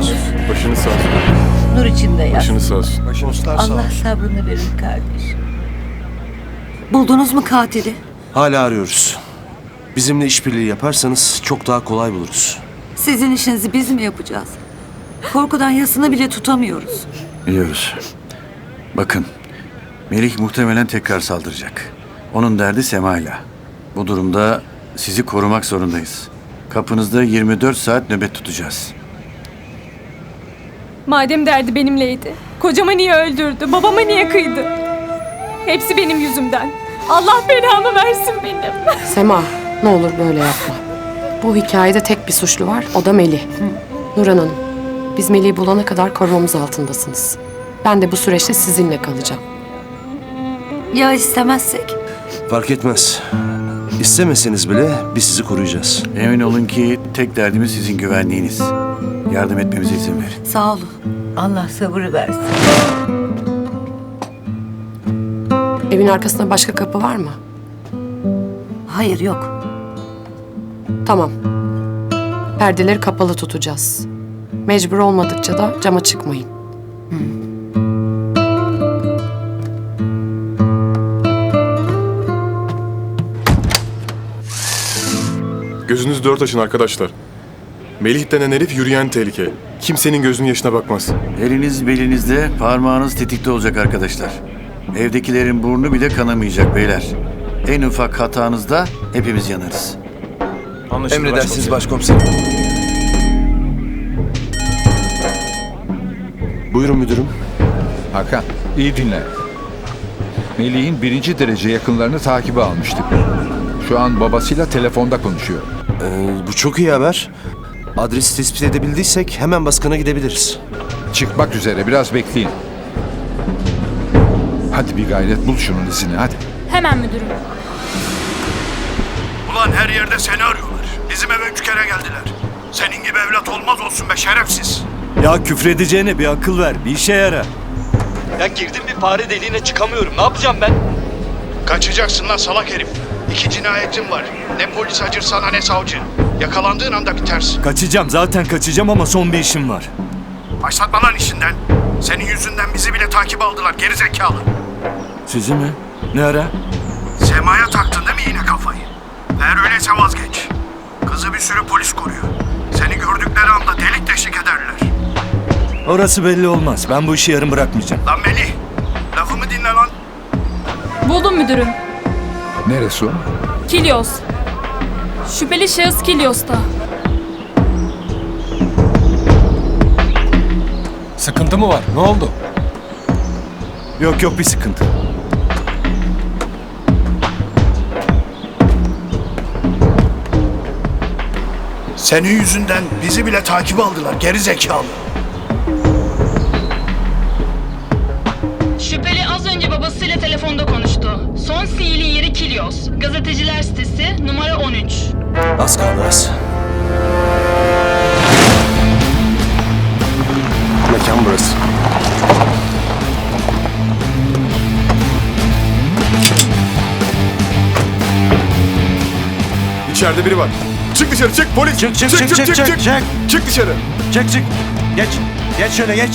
cennet. Başınız sağ olsun. Nur içinde yat. Başınız sağ olsun. Allah sabrını verir kardeşim. Buldunuz mu katili? Hala arıyoruz. Bizimle işbirliği yaparsanız çok daha kolay buluruz. Sizin işinizi biz mi yapacağız? Korkudan yasını bile tutamıyoruz. Biliyoruz. Bakın, Melih muhtemelen tekrar saldıracak. Onun derdi Sema'yla. Bu durumda sizi korumak zorundayız. Kapınızda 24 saat nöbet tutacağız. Madem derdi benimleydi. Kocamı niye öldürdü? Babama niye kıydı? Hepsi benim yüzümden. Allah belamı versin benim. Sema, ne olur böyle yapma. Bu hikayede tek bir suçlu var, o da Melih. Nurhan Hanım, biz Melih'i bulana kadar korumamız altındasınız. Ben de bu süreçte sizinle kalacağım. Ya istemezsek? Fark etmez. İstemeseniz bile biz sizi koruyacağız. Emin olun ki tek derdimiz sizin güvenliğiniz. Yardım etmemize izin verin. Sağ olun. Allah sabır versin. Evin arkasında başka kapı var mı? Hayır yok. Tamam. Perdeleri kapalı tutacağız. Mecbur olmadıkça da cama çıkmayın. Gözünüz dört açın arkadaşlar. Melih denen herif yürüyen tehlike. Kimsenin gözünün yaşına bakmaz. Eliniz belinizde, parmağınız tetikte olacak arkadaşlar. Evdekilerin burnu bile kanamayacak beyler. En ufak hatanızda hepimiz yanarız. Emredersiniz başkomiserim. Buyurun müdürüm. Hakan, iyi dinle. Melih'in birinci derece yakınlarını takibe almıştık. Şu an babasıyla telefonda konuşuyor. Ee, bu çok iyi haber. Adresi tespit edebildiysek hemen baskına gidebiliriz. Çıkmak üzere, biraz bekleyin. Hadi bir gayret bul şunun izini, hadi. Hemen müdürüm. Ulan her yerde seni arıyorlar. Bizim eve üç kere geldiler. Senin gibi evlat olmaz olsun be şerefsiz. Ya küfredeceğine bir akıl ver, bir işe yara. Ya girdim bir fare deliğine çıkamıyorum. Ne yapacağım ben? Kaçacaksın lan salak herif. İki cinayetin var. Ne polis acır sana ne savcı. Yakalandığın anda bitersin. Kaçacağım, zaten kaçacağım ama son bir işim var. Başlatma lan işinden. Senin yüzünden bizi bile takip aldılar gerizekalı. Sizi mi? Ne ara? Sema'ya taktın değil mi yine kafayı? Eğer öyleyse vazgeç. Kızı bir sürü polis koruyor. Seni gördükleri anda delik deşik ederler. Orası belli olmaz. Ben bu işi yarım bırakmayacağım. Lan Melih, lafımı dinle lan. Buldum müdürüm. Neresi o? Kilyos. Şüpheli şahıs Kilyos'ta. Sıkıntı mı var? Ne oldu? Yok yok bir sıkıntı. Senin yüzünden bizi bile takip aldılar gerizekalı. Şüpheli az önce babasıyla telefonda konuştu. Son sinyalin yeri Kilyos. Gazeteciler sitesi numara 13. Az kaldı az. Mekan burası. İçeride biri var. Çık dışarı çık polis. Çık, çık, çık, çık, çık, çık. Çık dışarı. Çık çık. Geç. Geç şöyle geç.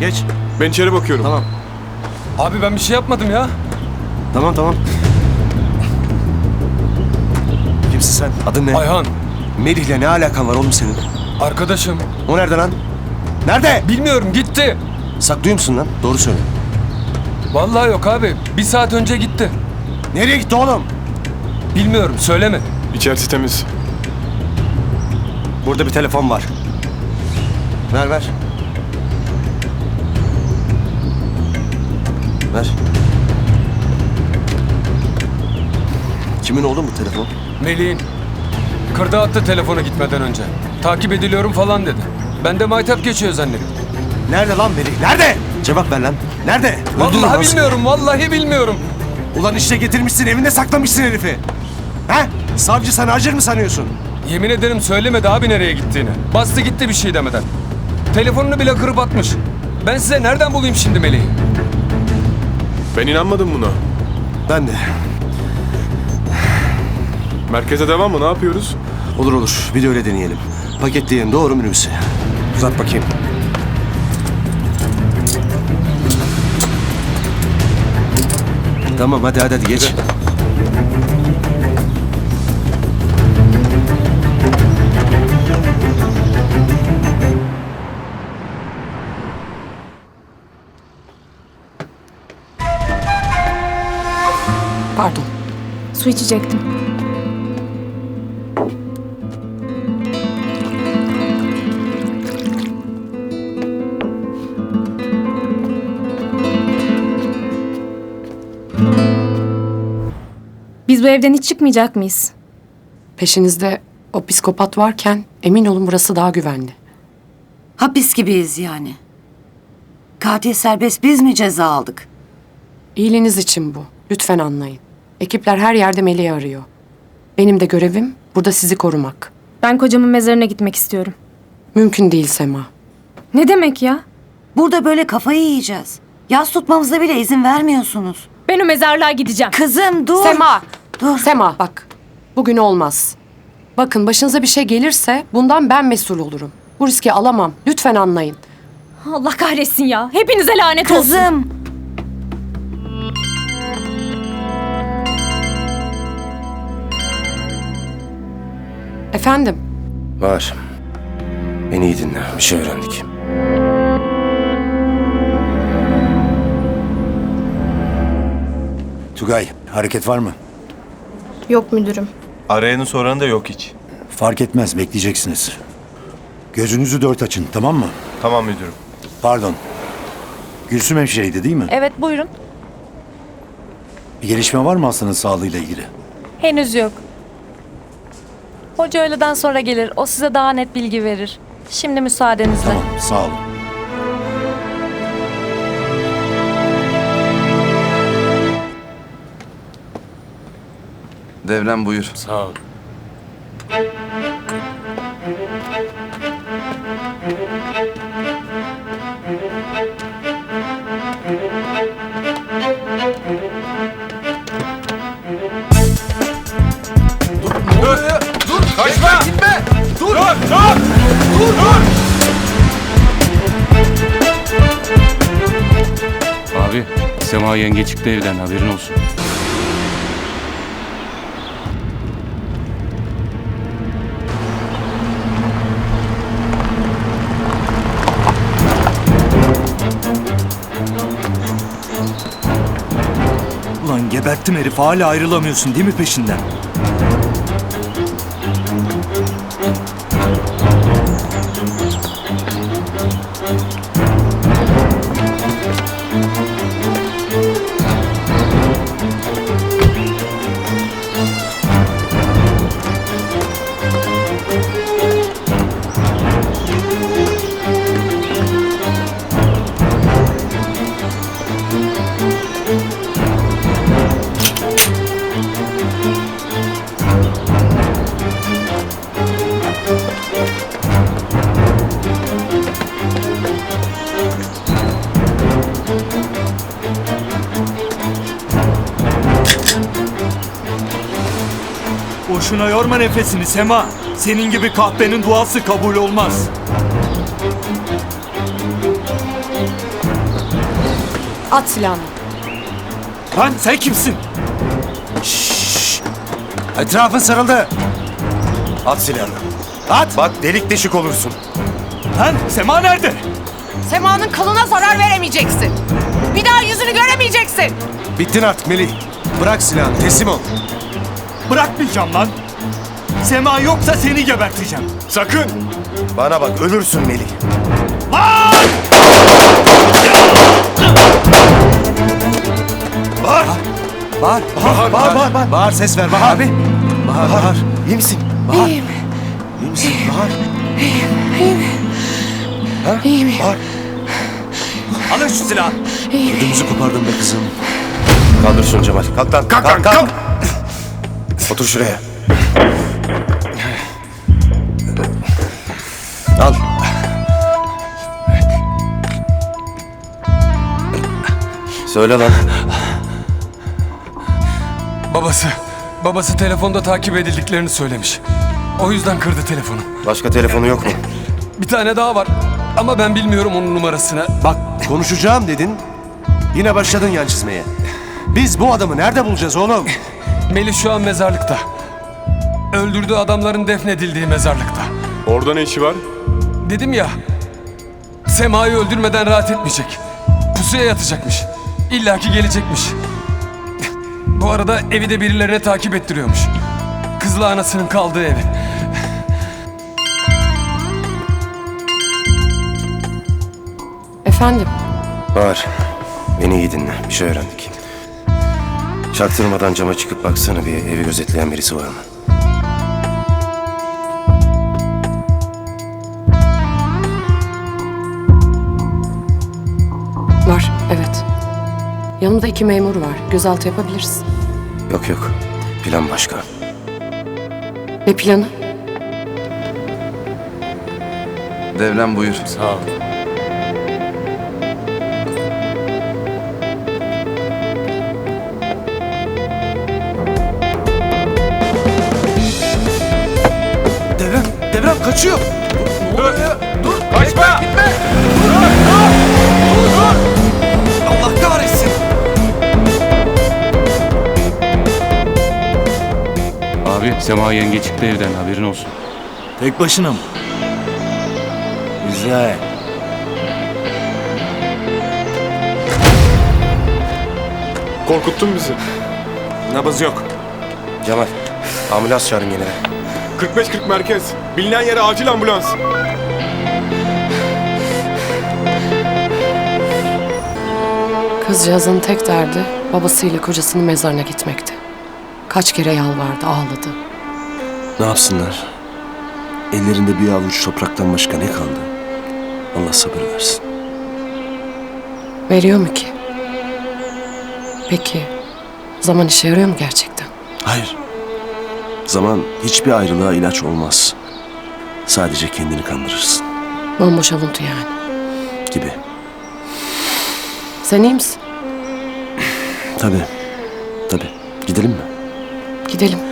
Geç. Ben içeri bakıyorum. Tamam. Abi ben bir şey yapmadım ya. Tamam tamam. Kimsin sen? Adın ne? Ayhan, Melih'le ne alakan var oğlum senin? arkadaşım. O nerede lan? Nerede? Bilmiyorum gitti. Saklıyor musun lan? Doğru söyle. Vallahi yok abi. Bir saat önce gitti. Nereye gitti oğlum? Bilmiyorum, söyleme. İçerisi temiz. Burada bir telefon var. Ver ver. Ver. Kimin oğlum bu telefon? Melih'in. Kırdı attı telefonu gitmeden önce. Takip ediliyorum falan dedi. Ben de maytap geçiyor zannettim. Nerede lan Melih? Nerede? Cevap ver lan. Nerede? Öldürürüm lan Vallahi seni. bilmiyorum, vallahi bilmiyorum. Ulan işte getirmişsin evinde saklamışsın herifi. He? Savcı sana acır mı sanıyorsun? Yemin ederim söylemedi abi nereye gittiğini. Bastı gitti bir şey demeden. Telefonunu bile kırıp atmış. Ben size nereden bulayım şimdi Melih'i? Ben inanmadım buna. Ben de. Merkeze devam mı? Ne yapıyoruz? Olur olur. Bir de öyle deneyelim. Paketleyelim doğru minibüse. Uzat bakayım. Tamam hadi hadi hadi geç. Pardon. Su içecektim. Biz bu evden hiç çıkmayacak mıyız? Peşinizde o psikopat varken emin olun burası daha güvenli. Hapis gibiyiz yani. Katil serbest biz mi ceza aldık? İyiliğiniz için bu. Lütfen anlayın. Ekipler her yerde Melih'i arıyor. Benim de görevim burada sizi korumak. Ben kocamın mezarına gitmek istiyorum. Mümkün değil Sema. Ne demek ya? Burada böyle kafayı yiyeceğiz. Yas tutmamıza bile izin vermiyorsunuz. Ben o mezarlığa gideceğim. Kızım dur. Sema! Dur. Sema bak. Bugün olmaz. Bakın başınıza bir şey gelirse bundan ben mesul olurum. Bu riski alamam. Lütfen anlayın. Allah kahretsin ya. Hepinize lanet olsun. Kızım. Efendim? Var. Beni iyi dinle. Bir şey öğrendik. Tugay, hareket var mı? Yok müdürüm. Arayanı soran da yok hiç. Fark etmez, bekleyeceksiniz. Gözünüzü dört açın, tamam mı? Tamam müdürüm. Pardon. Gülsüm hemşireydi değil mi? Evet buyurun. Bir gelişme var mı hastanın sağlığıyla ilgili? Henüz yok. Hoca öğleden sonra gelir. O size daha net bilgi verir. Şimdi müsaadenizle. Tamam, sağ olun. Devran buyur. Sağ ol. Kaçma! Gitme! Dur! Dur! Dur! Dur! Dur! Abi Sema yenge çıktı evden haberin olsun. Geberttim herif hala ayrılamıyorsun değil mi peşinden? Boşuna yorma nefesini Sema. Senin gibi kahpenin duası kabul olmaz. At silahını. Lan sen kimsin? Etrafın sarıldı. At silahını. At. Bak delik deşik olursun. Lan Sema nerede? Sema'nın kanına zarar veremeyeceksin. Bir daha yüzünü göremeyeceksin. Bittin artık Melih. Bırak silahını. Teslim ol. Bırakmayacağım lan. Sema yoksa seni geberteceğim. Sakın. Bana bak ölürsün Melih. Bağır. Bağır. Bağır. Bağır. Bağır. Bağır. Bağır. Ses ver. Bağır. Abi. Bağır. Bağır. İyi misin? Bağır. İyiyim. İyi misin? Bağır. İyiyim. İyiyim. Ha? İyiyim. Bağır. Alın şu silahı. Ödümüzü kopardın be kızım. Kaldır şunu Cemal. Kalk lan. Kalk, kalk, kalk. Otur şuraya. Al. Söyle lan. Babası. Babası telefonda takip edildiklerini söylemiş. O yüzden kırdı telefonu. Başka telefonu yok mu? Bir tane daha var. Ama ben bilmiyorum onun numarasını. Bak konuşacağım dedin. Yine başladın yan çizmeye. Biz bu adamı nerede bulacağız oğlum? Melih şu an mezarlıkta. Öldürdüğü adamların defnedildiği mezarlıkta. Orada ne işi var? Dedim ya, Sema'yı öldürmeden rahat etmeyecek. Pusuya yatacakmış. İlla ki gelecekmiş. Bu arada evi de birilerine takip ettiriyormuş. Kızla anasının kaldığı evi. Efendim, Var. Beni iyi dinle. Bir şey öğrendik. Çaktırmadan cama çıkıp baksana bir evi gözetleyen birisi var mı? Yanımda iki memur var. Gözaltı yapabiliriz. Yok yok. Plan başka. Ne planı? Devlen buyur. Sağ ol. Sema yenge çıktı evden haberin olsun. Tek başına mı? Güzel. Korkuttun bizi. Nabız yok. Cemal, ambulans çağırın yine. 45-40 merkez. Bilinen yere acil ambulans. Kızcağızın tek derdi babasıyla kocasının mezarına gitmekti. Kaç kere yalvardı, ağladı. Ne yapsınlar? Ellerinde bir avuç topraktan başka ne kaldı? Allah sabır versin. Veriyor mu ki? Peki, zaman işe yarıyor mu gerçekten? Hayır. Zaman hiçbir ayrılığa ilaç olmaz. Sadece kendini kandırırsın Bomboş avuntu yani. gibi. Sen iyi misin? Tabii. Tabii. Gidelim mi? Gidelim.